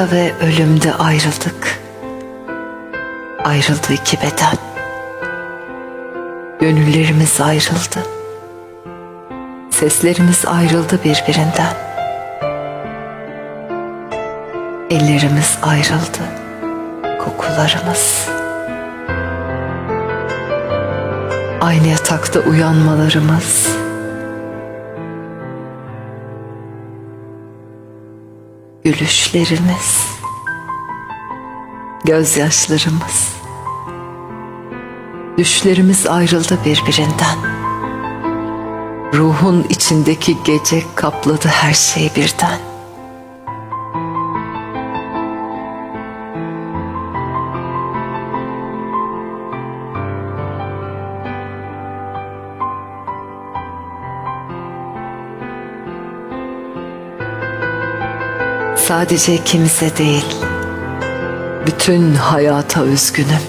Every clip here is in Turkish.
Hayatta ve ölümde ayrıldık. Ayrıldı iki beden. Gönüllerimiz ayrıldı. Seslerimiz ayrıldı birbirinden. Ellerimiz ayrıldı. Kokularımız. Aynı yatakta uyanmalarımız. Gülüşlerimiz. Gözyaşlarımız. Düşlerimiz ayrıldı birbirinden. Ruhun içindeki gece kapladı her şey birden. Sadece ikimize değil, bütün hayata üzgünüm.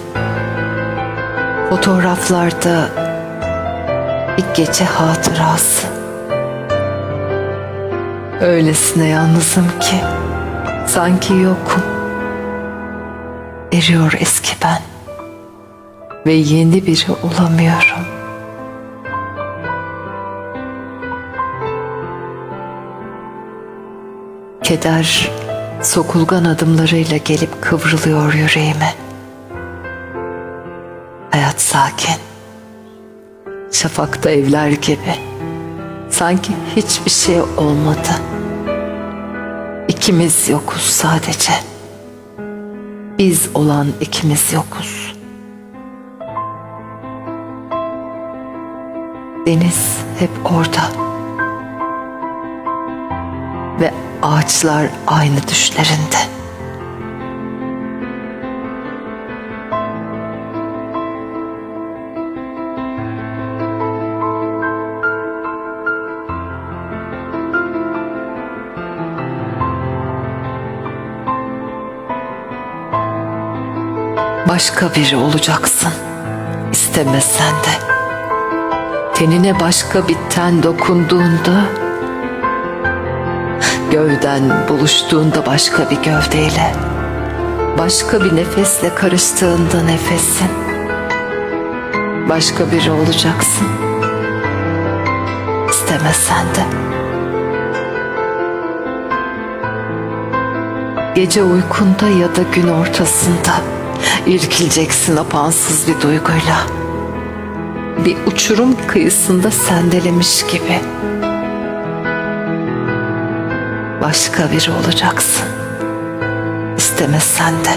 Fotoğraflarda bir gece hatırası. Öylesine yalnızım ki sanki yokum. Eriyor eski ben ve yeni biri olamıyorum. Keder sokulgan adımlarıyla gelip kıvrılıyor yüreğime. Hayat sakin. Şafakta evler gibi. Sanki hiçbir şey olmadı. İkimiz yokuz sadece. Biz olan ikimiz yokuz. Deniz hep orada. Ve ağaçlar aynı düşlerinde. Başka biri olacaksın. İstemesen de. Tenine başka bir ten dokunduğunda Gövden buluştuğunda başka bir gövdeyle Başka bir nefesle karıştığında nefesin Başka biri olacaksın. İstemesen de. Gece uykunda ya da gün ortasında irkileceksin apansız bir duyguyla. Bir uçurum kıyısında sendelemiş gibi başka biri olacaksın. İstemesen de.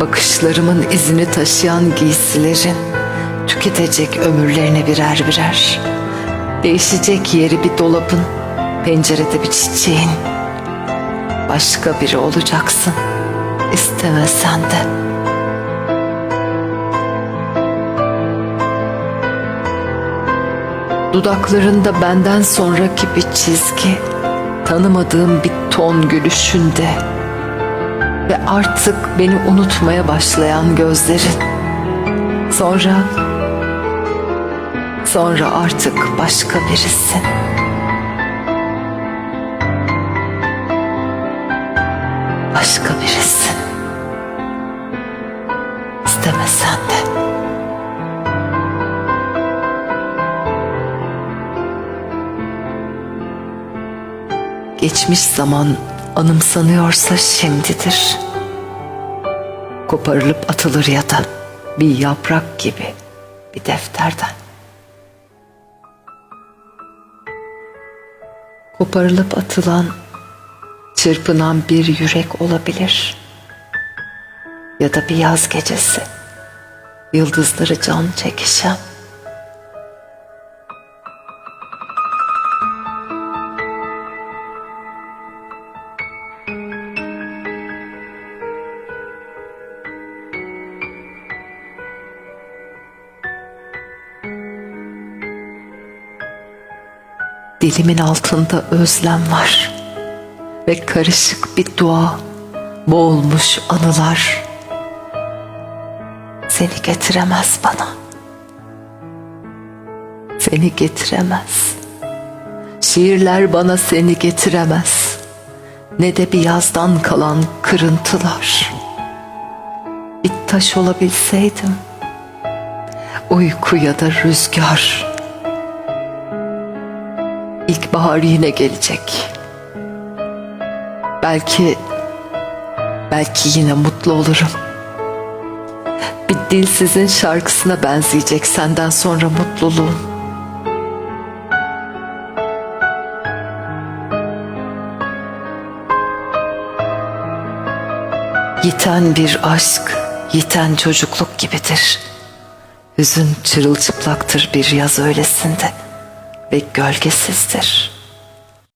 Bakışlarımın izini taşıyan giysilerin tüketecek ömürlerini birer birer. Değişecek yeri bir dolabın, pencerede bir çiçeğin. Başka biri olacaksın. İstemesen de. Dudaklarında benden sonraki bir çizgi, tanımadığım bir ton gülüşünde ve artık beni unutmaya başlayan gözlerin. Sonra, sonra artık başka birisin. Başka birisin. Geçmiş zaman anımsanıyorsa şimdidir. Koparılıp atılır ya da bir yaprak gibi bir defterden. Koparılıp atılan, çırpınan bir yürek olabilir. Ya da bir yaz gecesi, yıldızları can çekişen. Dilimin altında özlem var ve karışık bir dua, boğulmuş anılar. Seni getiremez bana. seni getiremez. Şiirler bana seni getiremez. Ne de bir yazdan kalan kırıntılar. Bir taş olabilseydim. Uyku ya da rüzgar. İlkbahar yine gelecek. Belki belki yine mutlu olurum. Bir dilsizin şarkısına benzeyecek senden sonra mutluluğum. Yiten bir aşk, yiten çocukluk gibidir. Hüzün çırılçıplaktır bir yaz öylesinde ve gölgesizdir.''